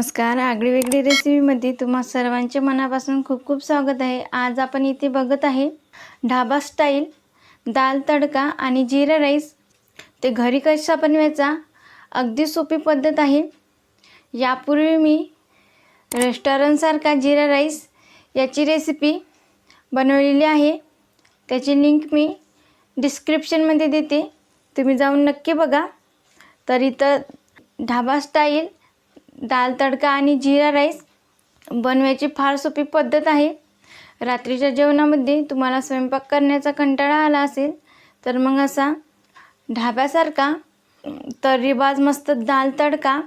नमस्कार. आगळीवेगळी रेसिपीमध्ये तुम्हा सर्वांचे मनापासून खूप खूप स्वागत आहे. आज आपण इथे बघत आहे ढाबा स्टाईल दाल तडका आणि जिरा राईस. ते घरी कसा बनवायचा अगदी सोपी पद्धत आहे. यापूर्वी मी रेस्टॉरंटसारखा जिरा राईस याची रेसिपी बनवलेली आहे. त्याची लिंक मी डिस्क्रिप्शनमध्ये देते. तुम्ही जाऊन नक्की बघा. तर इथं ढाबा स्टाईल दाल तडका आणि जिरा राईस बनवायची फार सोपी पद्धत आहे. रात्रीच्या जेवणामध्ये तुम्हाला स्वयंपाक करण्याचा कंटाळा आला असेल तर मग असा ढाब्यासारखा तर्रीबाज मस्त दाल तडका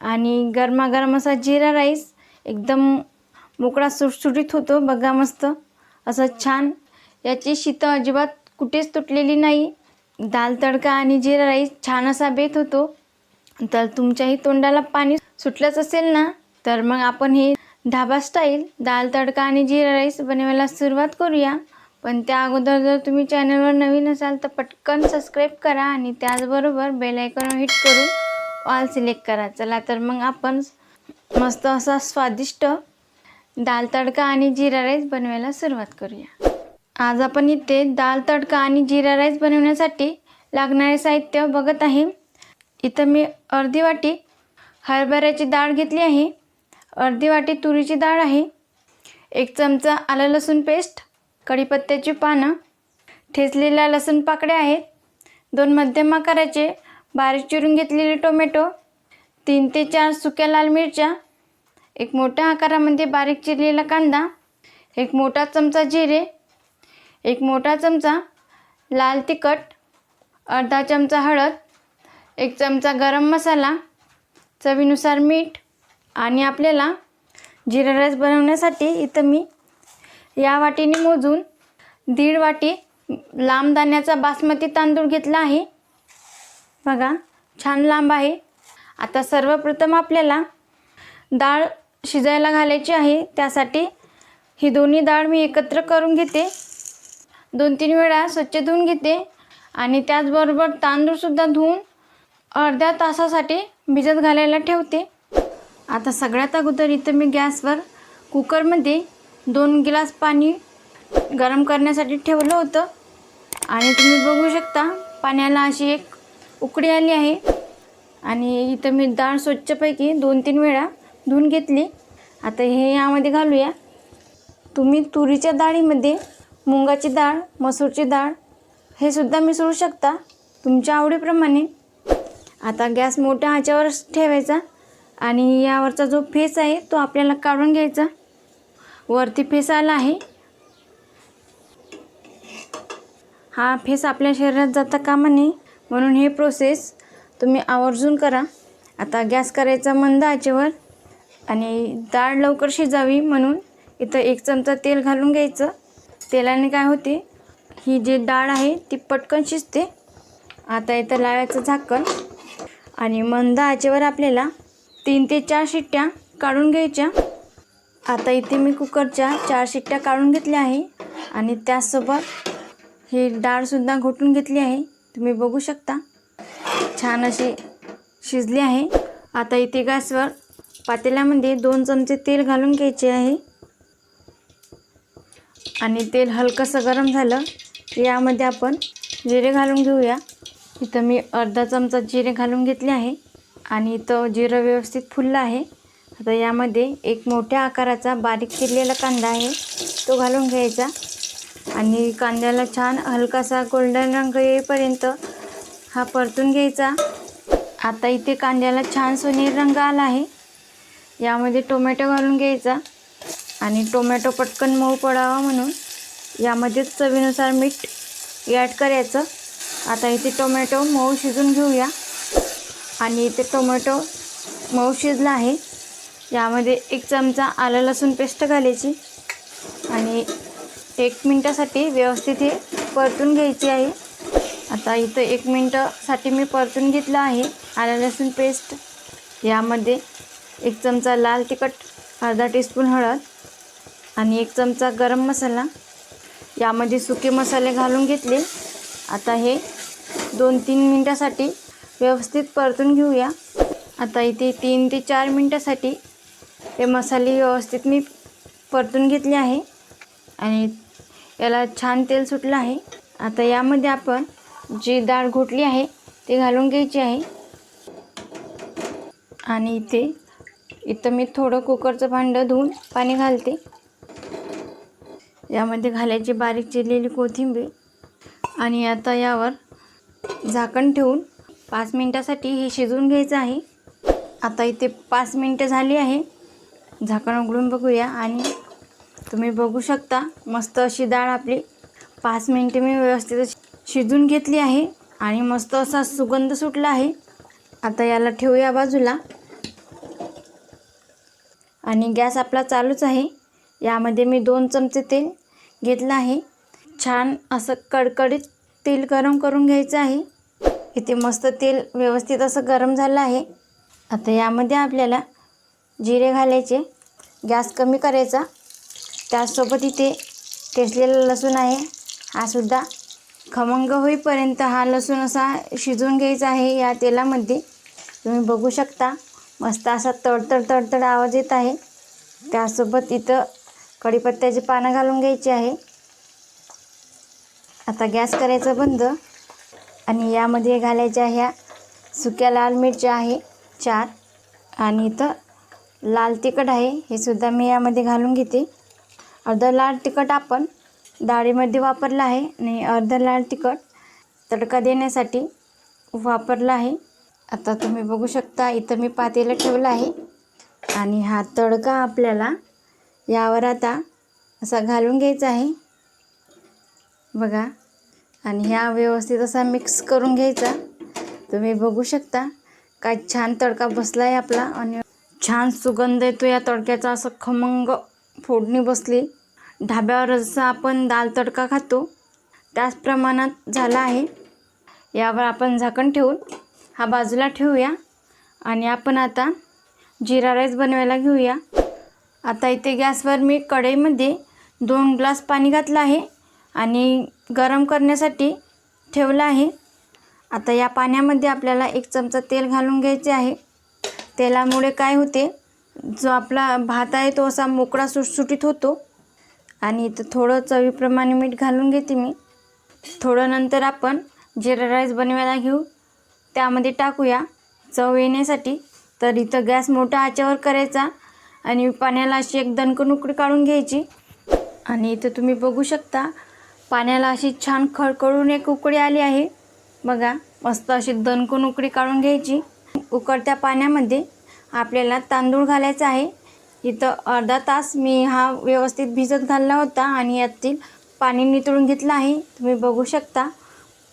आणि गरमागरम असा जिरा राईस एकदम मोकळा सुटसुटीत होतो. बघा मस्त असं छान. याची शीतं अजिबात कुठेच तुटलेली नाही. दाल तडका आणि जिरा राईस छान असा बेत होतो. तर तुमच्याही तोंडाला पाणी सुटलंच असेल ना तर मग आपण हे ढाबा स्टाईल दाल तडका आणि जिरा राईस बनवायला सुरुवात करूया. पण त्या अगोदर जर तुम्ही चॅनलवर नवीन असाल तर पटकन सबस्क्राईब करा आणि त्याचबरोबर बेलायकॉन हिट करून ऑल सिलेक्ट करा. चला तर मग आपण मस्त असा स्वादिष्ट दाल तडका आणि जिरा राईस बनवायला सुरुवात करूया. आज आपण इथे दाल तडका आणि जिरा राईस बनवण्यासाठी लागणारे साहित्य बघत आहे. इथं मी अर्धी वाटी हरभऱ्याची डाळ घेतली आहे. अर्धी वाटी तुरीची डाळ आहे. एक चमचा आलं लसूण पेस्ट कढीपत्त्याची पानं ठेचलेल्या लसूण पाकड्या आहेत. दोन मध्यम आकाराचे बारीक चिरून घेतलेले टोमॅटो तीन ते चार सुक्या लाल मिरच्या एक मोठ्या आकारामध्ये बारीक चिरलेला कांदा एक मोठा चमचा जिरे एक मोठा चमचा लाल तिखट अर्धा चमचा हळद एक चमचा गरम मसाला चवीनुसार मीठ आणि आपल्याला जिरा राईस बनवण्यासाठी इथं मी या वाटीने मोजून दीड वाटी लांब दाण्याचा बासमती तांदूळ घेतला आहे. बघा छान लांब आहे. आता सर्वप्रथम आपल्याला डाळ शिजायला घालायची आहे. त्यासाठी ही दोन्ही डाळ मी एकत्र करून घेते. दोन तीन वेळा स्वच्छ धुवून घेते आणि त्याचबरोबर तांदूळसुद्धा धुवून अर्ध्या तासासाठी भिजत घालायला ठेवते. आता सगळ्यात अगोदर इथं मी गॅसवर कुकरमध्ये दोन गिलास पाणी गरम करण्यासाठी ठेवलं होतं. आणि तुम्ही बघू शकता पाण्याला अशी एक उकडी आली आहे. आणि इथं मी डाळ स्वच्छपैकी दोन तीन वेळा धुवून घेतली. आता हे यामध्ये घालूया. तुम्ही तुरीच्या डाळीमध्ये मुंगाची डाळ मसूरची डाळ हे सुद्धा मिसळू शकता. तुमच्या आवडीप्रमाणे आता गॅस मोठ्या ह्याच्यावर ठेवायचा आणि यावरचा जो फेस आहे तो आपल्याला काढून घ्यायचा. वरती फेस आला आहे. हा फेस आपल्या शरीरात जाता कामा नये. म्हणून हे प्रोसेस तुम्ही आवर्जून करा. आता गॅस करायचा मंद आचेवर आणि डाळ लवकर शिजावी म्हणून इथं एक चमचा तेल घालून घ्यायचं. तेलाने काय होते? ही जी डाळ आहे ती पटकन शिजते. आता इथं लावायचं झाकण. आणि मंद आचेवर आपल्याला तीन ते चार शिट्ट्या काढून घ्यायच्या. आता इथे मी कुकरच्या चार शिट्ट्या काढून घेतल्या आहे आणि त्याचसोबत ही डाळसुद्धा घोटून घेतली आहे. तुम्ही बघू शकता. छान अशी शिजली आहे. आता इथे गॅसवर पातेल्यामध्ये दोन चमचे तेल घालून घ्यायचे आहे. आणि तेल हलकंसं गरम झालं यामध्ये आपण जिरे घालून घेऊया. इथं मी अर्धा चमचा जिरे घालून घेतले आहे आणि इथं जिरं व्यवस्थित फुललं आहे. आता यामध्ये एक मोठ्या आकाराचा बारीक चिरलेला कांदा आहे तो घालून घ्यायचा. आणि कांद्याला छान हलकासा गोल्डन रंग येईपर्यंत हा परतून घ्यायचा. आता इथे कांद्याला छान सोनेरी रंग आला आहे. यामध्ये टोमॅटो घालून घ्यायचा आणि टोमॅटो पटकन मऊ पडावा म्हणून यामध्येच चवीनुसार मीठ ॲड करायचं. आता इथे टोमॅटो मऊ शिजून घेऊया. आणि इथे टोमॅटो मऊ शिजला आहे. यामध्ये एक चमचा आलं लसूण पेस्ट घालायची. आणि एक मिनटासाठी व्यवस्थित हे परतून घ्यायची आहे. आता इथं एक मिनटासाठी मी परतून घेतलं आहे. आलं लसूण पेस्ट. यामध्ये एक चमचा लाल तिखट अर्धा टीस्पून हळद आणि एक चमचा गरम मसाला. यामध्ये सुके मसाले घालून घेतले. आता हे दोन तीन मिनटासाठी व्यवस्थित परतून घेऊया. आता इथे तीन ते चार मिनटासाठी ते मसाले व्यवस्थित मी परतून घेतले आहे. आणि याला छान तेल सुटलं आहे. आता यामध्ये आपण जी डाळ घोटली आहे ती घालून घ्यायची आहे. आणि इथे इथं मी थोडं कुकरचं भांडं धुवून पाणी घालते. यामध्ये घालायची बारीक चिरलेली कोथिंबीर आणि आता यावर झाकण ठेवून पाच मिनटासाठी हे शिजवून घ्यायचं आहे. आता इथे पाच मिनटं झाली आहे. झाकण उघडून बघूया आणि तुम्ही बघू शकता मस्त अशी डाळ आपली पाच मिनटे मी व्यवस्थित शिजून घेतली आहे आणि मस्त असा सुगंध सुटला आहे. आता याला ठेवूया बाजूला. आणि गॅस आपला चालूच आहे. यामध्ये मी दोन चमचे तेल घेतलं आहे. छान असं कडकडीत तेल गरम करून घ्यायचं आहे. इथे मस्त तेल व्यवस्थित असं गरम झालं आहे. आता यामध्ये आपल्याला जिरे घालायचे. गॅस कमी करायचा. त्याचसोबत इथे टेसलेला लसूण आहे. हा सुद्धा खमंग होईपर्यंत हा लसूण असा शिजवून घ्यायचा आहे या तेलामध्ये. तुम्ही बघू शकता. मस्त असा तडतड तडतड आवाज येत आहे. त्यासोबत इथं कढीपत्त्याची पानं घालून घ्यायची आहे. आता गॅस करायचा बंद. आणि यामध्ये घालायच्या ह्या सुक्या लाल मिरच्या आहे चार. आणि इथं लाल तिखट आहे हे सुद्धा मी यामध्ये घालून घेते. अर्धं लाल तिखट आपण डाळीमध्ये वापरलं आहे आणि अर्धं लाल तिखट तडका देण्यासाठी वापरलं आहे. आता तुम्ही बघू शकता इथं मी पातेलं ठेवलं आहे. आणि हा तडका आपल्याला यावर आता असा घालून घ्यायचा आहे. बघा. आणि ह्या व्यवस्थित असा मिक्स करून घ्यायचा. तुम्ही बघू शकता. काय छान तडका बसला आहे आपला आणि छान सुगंध येतो या तडक्याचा. असं खमंग फोडणी बसली. ढाब्यावर जसं आपण दाल तडका खातो. त्याच प्रमाणात झाला आहे. यावर आपण झाकण ठेवून हा बाजूला ठेवूया. आणि आपण आता जिरा राईस बनवायला घेऊया. आता इथे गॅसवर मी कढईमध्ये दोन ग्लास पाणी घातलं आहे. आणि गरम करण्यासाठी ठेवलं आहे. आता या पाण्यामध्ये आपल्याला एक चमचा तेल घालून घ्यायचे आहे. तेलामुळे काय होते? जो आपला भात आहे तो असा मोकळा सुटसुटीत होतो. आणि इथं थोडं चवीप्रमाणे मीठ घालून घेते मी. थोडं नंतर आपण जिरा राईस बनवायला घेऊ. त्यामध्ये टाकूया. चव येण्यासाठी. तर इथं गॅस मोठा आच्यावर करायचा. आणि पाण्याला अशी एक दणकण उकळी काढून घ्यायची. आणि इथं तुम्ही बघू शकता पाण्याला अशी छान खळखळून एक उकळी आली आहे. बघा मस्त अशी दणकून उकळी काढून घ्यायची. उकळत्या पाण्यामध्ये आपल्याला तांदूळ घालायचा आहे. इथं अर्धा तास मी हा व्यवस्थित भिजत घालला होता आणि यातील पाणी नितळून घेतलं आहे. तुम्ही बघू शकता.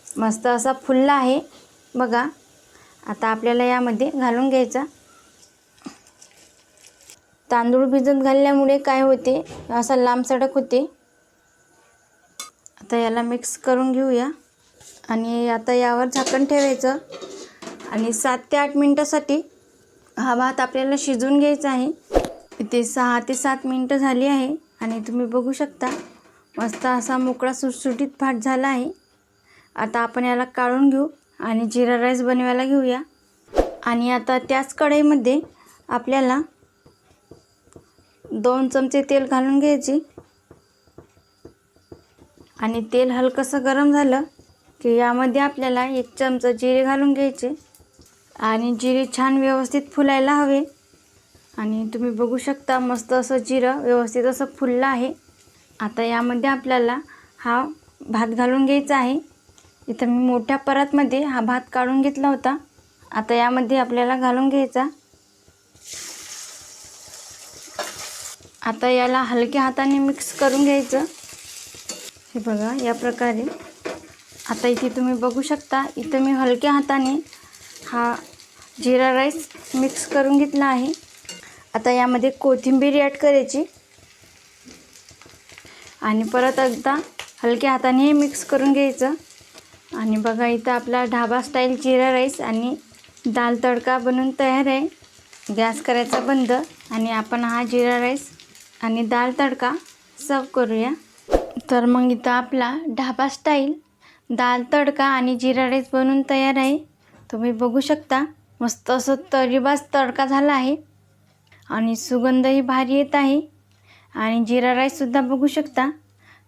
मस्त असा फुलला आहे. बघा आता आपल्याला यामध्ये घालून घ्यायचा. तांदूळ भिजत घालल्यामुळे काय होते? असा लांब सडक होते. आता याला मिक्स करून घेऊया. आणि आता यावर झाकण ठेवायचं. आणि सात ते आठ मिनटासाठी हा भात आपल्याला शिजून घ्यायचा आहे. इथे सहा ते सात मिनटं झाली आहे. आणि तुम्ही बघू शकता मस्त असा मोकळा सुटसुटीत भात झाला आहे. आता आपण याला काढून घेऊ आणि जिरा राईस बनवायला घेऊया. आणि आता त्याच कढईमध्ये आपल्याला दोन चमचे तेल घालून घ्यायचे. आणि तेल हलकंसं गरम झालं की यामध्ये आपल्याला एक चमचा जिरे घालून घ्यायचे. आणि जिरे छान व्यवस्थित फुलायला हवे. आणि तुम्ही बघू शकता मस्त असं जिरं व्यवस्थित असं फुललं आहे. आता यामध्ये आपल्याला हा भात घालून घ्यायचा आहे. इथं मी मोठ्या परातमध्ये हा भात काढून घेतला होता. आता यामध्ये आपल्याला घालून घ्यायचा. आता याला हलक्या हाताने मिक्स करून घ्यायचं. हे बघा या प्रकारे. आता इथे तुम्ही बघू शकता इथं मी हलक्या हाताने हा जिरा राईस मिक्स करून घेतला आहे. आता यामध्ये कोथिंबीर ॲड करायची. आणि परत एकदा हलक्या हाताने मिक्स करून घ्यायचं. आणि बघा इथं आपला ढाबा स्टाईल जिरा राईस आणि दाल तडका बनवून तयार आहे. गॅस करायचा बंद. आणि आपण हा जिरा राईस आणि दाल तडका सर्व करूया. तर मग इथं आपला ढाबा स्टाईल दाल तडका आणि जिरा राईस बनवून तयार आहे. तुम्ही बघू शकता मस्त असं तरीबाज तडका झाला आहे. आणि सुगंधही भारी येत आहे. आणि जिरा राईससुद्धा बघू शकता.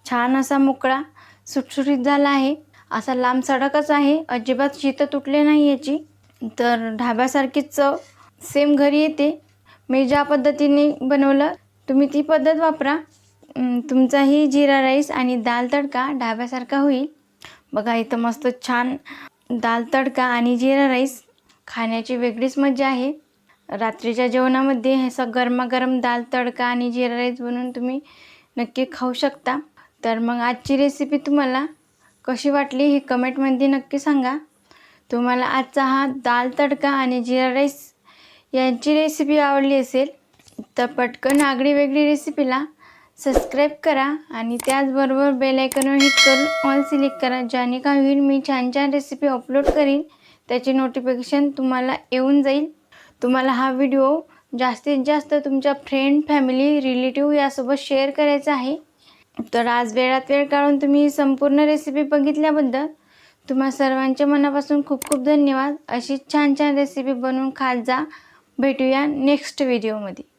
छान असा मोकळा सुटसुटीत झाला आहे. असा लांब सडकच आहे. अजिबात शीत तुटले नाही याची. तर ढाब्यासारखीच चव सेम घरी येते. मी ज्या पद्धतीने बनवलं तुम्ही ती पद्धत वापरा. तुमचाही जिरा राईस आणि दाल तडका ढाब्यासारखा होईल. बघा इथं मस्त छान दाल तडका आणि जिरा राईस खाण्याची वेगळीच मजा आहे. रात्रीच्या जेवणामध्ये हे असं गरमागरम दाल तडका आणि जिरा राईस बनवून तुम्ही नक्की खाऊ शकता. तर मग आजची रेसिपी तुम्हाला कशी वाटली हे कमेंटमध्ये नक्की सांगा. तुम्हाला आजचा हा दाल तडका आणि जिरा राईस यांची रेसिपी आवडली असेल तर पटकन आगळी वेगळी रेसिपीला सबस्क्राईब करा आणि त्याचबरोबर बेलायकनवर हिट करून ऑल सिलेक्ट करा ज्याने का होईल मी छान छान रेसिपी अपलोड करीन. त्याची नोटिफिकेशन तुम्हाला येऊन जाईल. तुम्हाला हा व्हिडिओ जास्तीत जास्त तुमच्या फ्रेंड फॅमिली रिलेटिव्ह यासोबत शेअर करायचा आहे. तर आज वेळात वेळ काढून तुम्ही संपूर्ण रेसिपी बघितल्याबद्दल तुम्हा सर्वांच्या मनापासून खूप खूप धन्यवाद. अशीच छान छान रेसिपी बनवून खात जा. भेटूया नेक्स्ट व्हिडिओमध्ये